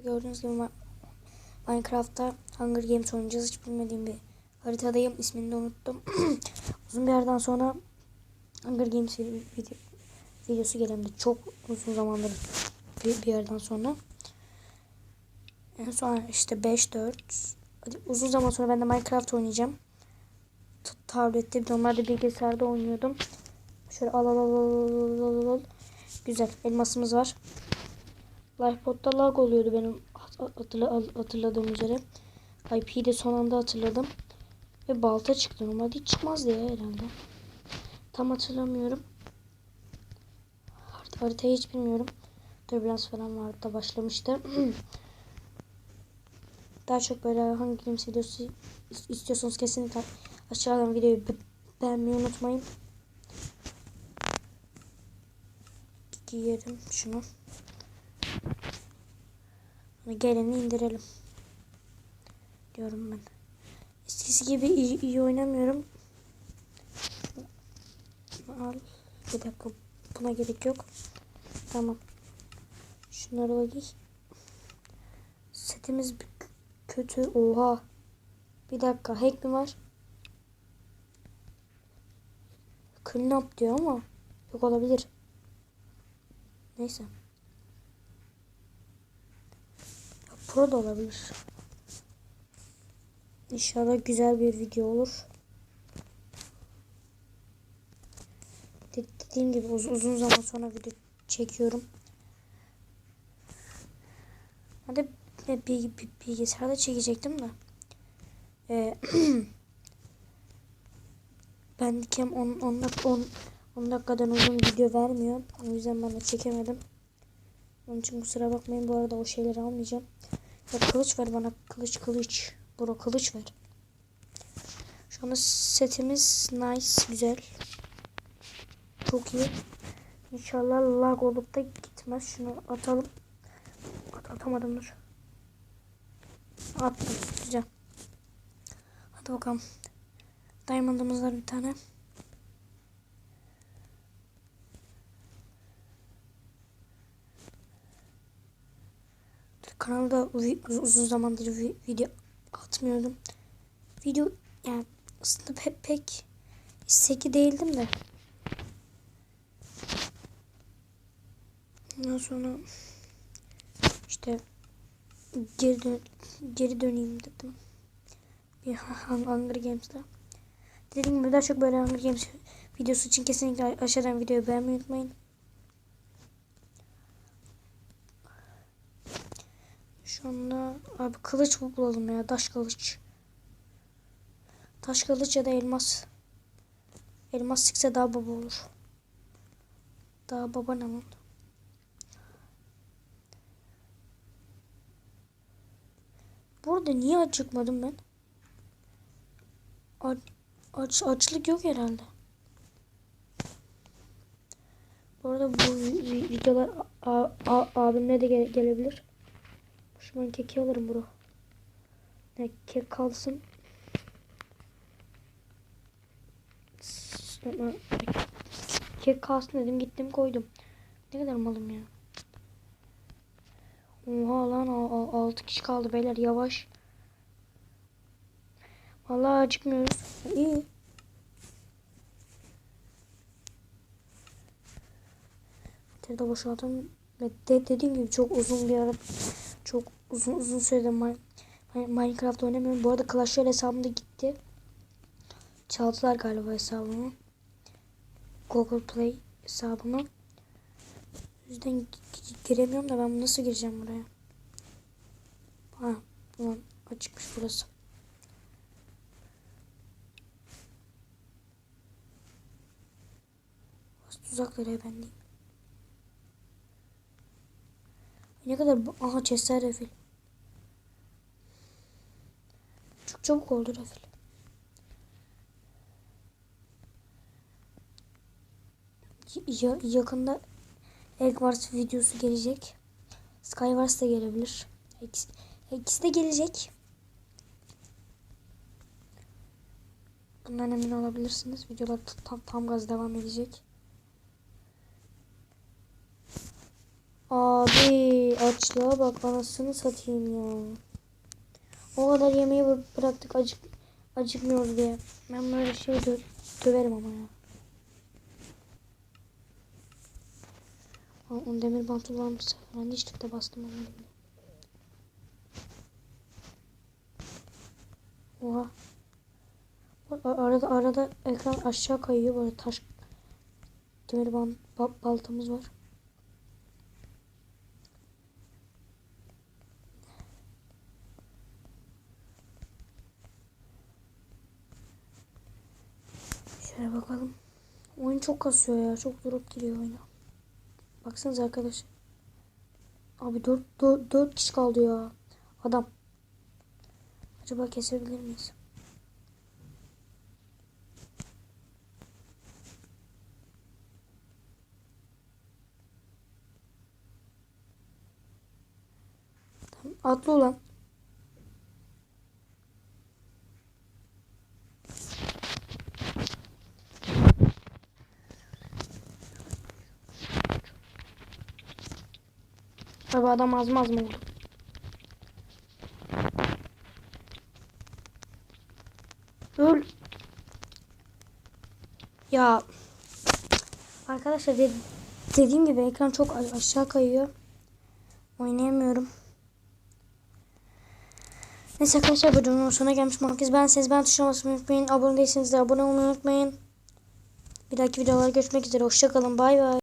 Gördüğünüz gibi Minecraft'ta Hunger Games oynayacağız. Hiç bilmediğim bir haritadayım. İsmini de unuttum. uzun bir yerden sonra Hunger Games video, videosu gelemdi. Çok uzun zamandır bir, bir yerden sonra. En son işte 5-4. Uzun zaman sonra ben de Minecraft oynayacağım. T tablette, normalde bilgisayarda oynuyordum. Şöyle al al al al al al al. Güzel elmasımız var. Lifeboat'ta lag oluyordu benim hatırla- hatırladığım üzere. IP'yi de son anda hatırladım. Ve balta çıktı. Normalde hiç çıkmazdı ya herhalde. Tam hatırlamıyorum. Harit- Haritayı hiç bilmiyorum. Turbulence falan vardı da başlamıştı. Daha çok böyle hangi games videosu is- istiyorsanız kesinlikle aşağıdan videoyu be- beğenmeyi unutmayın. Giyelim şunu. Geleni indirelim. Diyorum ben. Eskisi gibi iyi, iyi oynamıyorum. Al. Bir dakika. Buna gerek yok. Tamam. Şunları da giy. Setimiz kötü. Oha. Bir dakika. Hack mi var? Clean up diyor ama yok olabilir. Neyse. Ya, Pro da olabilir. İnşallah güzel bir video olur. De- dediğim gibi uz- uzun zaman sonra video çekiyorum. Hadi bir, bilgisayarda çekecektim de. Ee, ben dikem 10 10 dak 10 10 dakikadan uzun video vermiyor. O yüzden ben de çekemedim. Onun için kusura bakmayın. Bu arada o şeyleri almayacağım. Ya kılıç ver bana. Kılıç kılıç. Bro kılıç ver. Şu anda setimiz nice. Güzel. Çok iyi. İnşallah lag olup da gitmez. Şunu atalım. At, atamadım dur. Attım. Güzel. Hadi bakalım. Diamond'ımız var bir tane. Kanalda uzun zamandır vi- video atmıyordum. Video yani aslında pek, pek istekli değildim de. Ondan sonra işte geri dön geri döneyim dedim. Bir Hung- Hunger Games'te. Dediğim gibi daha çok böyle Hunger Games videosu için kesinlikle aşağıdan videoyu beğenmeyi unutmayın. Şu anda abi kılıç bul- bulalım ya. Taş kılıç. Taş kılıç ya da elmas. Elmas çıksa daha baba olur. Daha baba ne lan? Burada niye acıkmadım ben? Aç, aç, açlık yok herhalde. Bu arada bu vi- vi- videolar abimle de gele- gelebilir. Şu ben keki alırım bro. Ne kek kalsın. Kek kalsın dedim gittim koydum. Ne kadar malım ya. Oha lan 6 kişi kaldı beyler yavaş. Vallahi acıkmıyoruz. İyi. Bir de boşaltalım. Ve de, dediğim gibi çok uzun bir ara çok uzun uzun süredir Mi- Mi- Minecraft oynamıyorum. Bu arada Clash Royale hesabım da gitti. Çaldılar galiba hesabımı. Google Play hesabımı. O yüzden gi- gi- giremiyorum da ben nasıl gireceğim buraya? Ha, ulan açıkmış burası. Tuzakları ben değil. Ne kadar bu? Aha chestler refil. Çok çabuk oldu refil. Ya, yakında Egg Wars videosu gelecek. Skywars da gelebilir. İkisi, ikisi de gelecek. Bundan emin olabilirsiniz. Videolar tam, tam gaz devam edecek. Abi açlığa bak anasını satayım ya. O kadar yemeği bı- bıraktık acık acıkmıyoruz diye. Ben böyle şey dö döverim ama ya. Aa, on demir bantı varmış falan içlikte bastım onu. Oha. Arada arada ekran aşağı kayıyor böyle taş demir bant ba- baltamız var. Şöyle bakalım. Oyun çok kasıyor ya. Çok drop giriyor oyuna. Baksanıza arkadaşlar. Abi 4, 4, 4 kişi kaldı ya. Adam. Acaba kesebilir miyiz? Tamam, atla ulan. Abi adam az mı oldu? Öl. Ya. Arkadaşlar de- dediğim gibi ekran çok aşağı kayıyor. Oynayamıyorum. Neyse arkadaşlar videonun sonuna gelmiş bulunmaktayız. Ben siz ben tuşuna unutmayın. Abone değilseniz de abone olmayı unutmayın. Bir dahaki videolarda görüşmek üzere. Hoşçakalın. Bay bay.